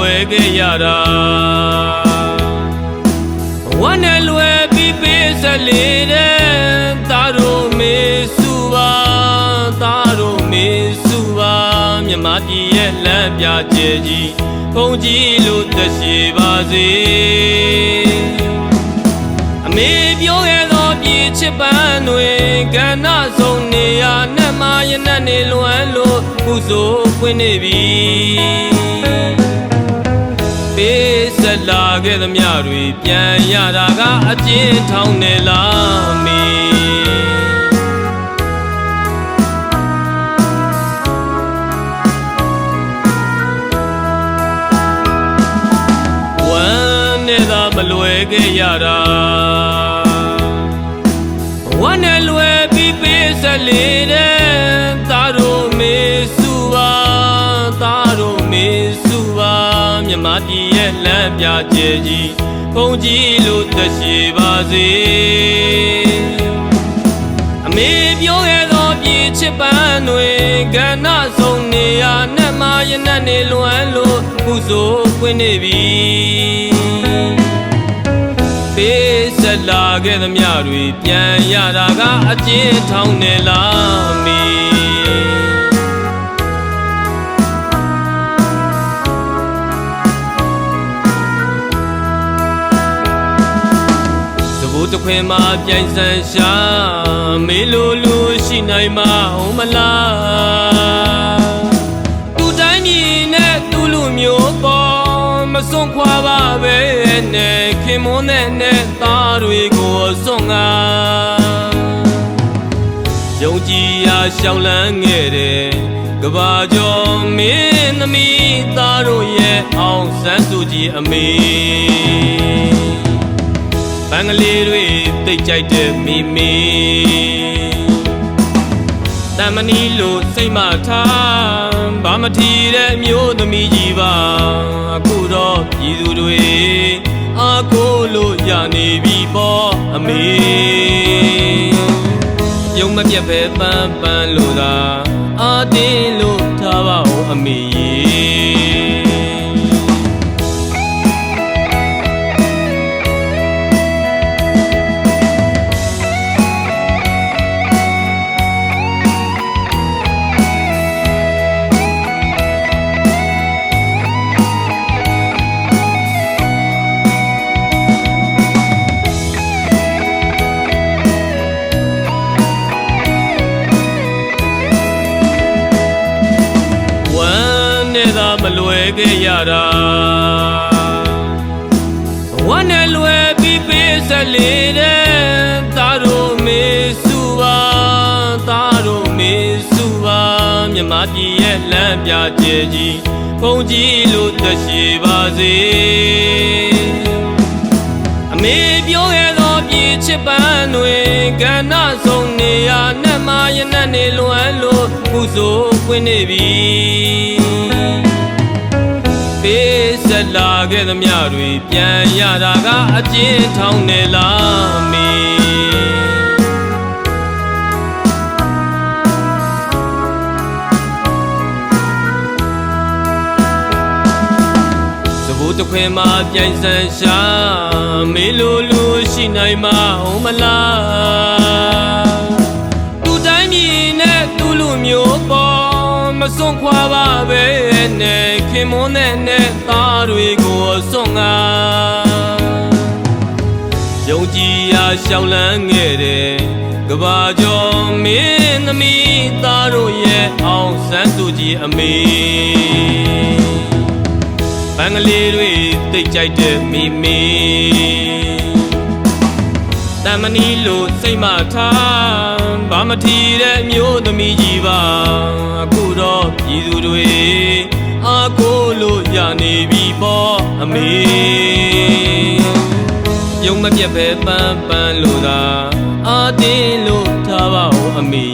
ခဲ့ရတာဝမ်းနဲ့လွယ်ပြီးပေးဆက်လေတဲ့သားတို့မေစုပါသားတို့မေစုပါမြမပြည်ရဲ့လမ်းပြကျဲကြီးဘုံကြီးလို့သက်ရှိပါစေအမေပြောခဲ့သောပြေချစ်ပန်းတွေကဏ္ဍဆုံးနေရနဲ့မရနဲ့နေလွမ်းလို့ကုသိုလ်ပွင့်နေပြီ ပေးဆက်လာခဲ့သမျှတွေပြန်ရတာကအကျဉ်းထောင်နေလားမေဝမ်းနဲ့သာမလွယ်ခဲ့ရတာဝမ်းနဲ့လွယ်ပြီးပေးဆက်လေတဲ့ မြမပြည်ရဲ့လမ်းပြကျဲကြီးဘုံကြီးလို့သက်ရှိပါစေအမေပြောခဲ့သောပြေချစ်ပန်းတွေကဏ္ဍဆုံးနေရနဲ့မရနဲ့နေလွမ်းလို့ကုသိုလ်ပွင့်နေပြီပေးဆက်လာခဲ့သမျှတွေပြန်ရတာကအကျဉ်းထောင်နေလားမီ တစ်ခွင်မှာပြိုင်ဆန်ရှာမေလိုလိုရှိနိုင်မအောင်မလားသူတိုင်းပြည်နဲ့သူလူမျိုးပေါ်မစွန့်ခွာပါပဲနဲ့ခင်မွန်းတဲ့နဲ့သားတွေကိုစွန့်ငါယုံကြည်ရာရှောင်းလန်းခဲ့တဲ့ကဘာကျော်မင်းသမီးသားတို့ရဲ့အောင်ဆန်းစုကြည်အမေ ဘင်္ဂလီတွေသိကြိုက်တဲ့မိမိတမနီလို့စိတ်မထားဘာမထီတဲ့မျိုးသမီးကြီးပါအခုတော့ပြည်သူတွေအာကိုလို့ရနေပြီပေါ့အမေယုံမပြတ်ပဲပန်းပန်းလို့သာအာတင်းလို့ထားပါဦးအမေရေ မလွယ်ခဲ့ရတာဝမ်းနဲ့လွယ်ပြီးပေးဆက်လေတဲ့သားတို့မေစုပါသားတို့မေစုပါမြမပြည်ရဲ့လမ်းပြကျဲကြီးဘုံကြီးလို့သက်ရှိပါစေအမေပြောခဲ့သောပြေချစ်ပန်းတွေကဏ္ဍဆုံးနေရနဲ့မရနဲ့နေလွမ်းလို့ကုသိုလ်ပွင့်နေပြီပေး ခဲ့သမျှတွေပြန်ရတာကအကျဉ်းထောင်နေလားမီသဘိုးတစ်ခွင်မှာပြိုင်ဆန်ရှာမေလိုလိုရှိနိုင်မအောင်မလားသူတိုင်းပြည်နဲ့သူလူမျိုးပေါ်မစွန့်ခွာပါပဲနဲ့ခင်မွန်းတဲ့နဲ့သားတွေ ရာရှောင်းလန်းခဲ့တဲ့ကဘာကျော်မင်းသမီးသားတို့ရဲ့အောင်ဆန်းစုကြည်အမေဘင်္ဂလီတွေသိကြိုက်တဲ့မိမိတမနီလို့စိတ်မထားဘာမထီတဲ့မျိုးသမီးကြီးပါအခုတော့ပြည်သူတွေအာကိုလို့ရနေပြီပေါ့အမေ ယုံမပြတ်ပဲပန်းပန်းလို့သာအာတင်းလို့ထားပါဦးအမေ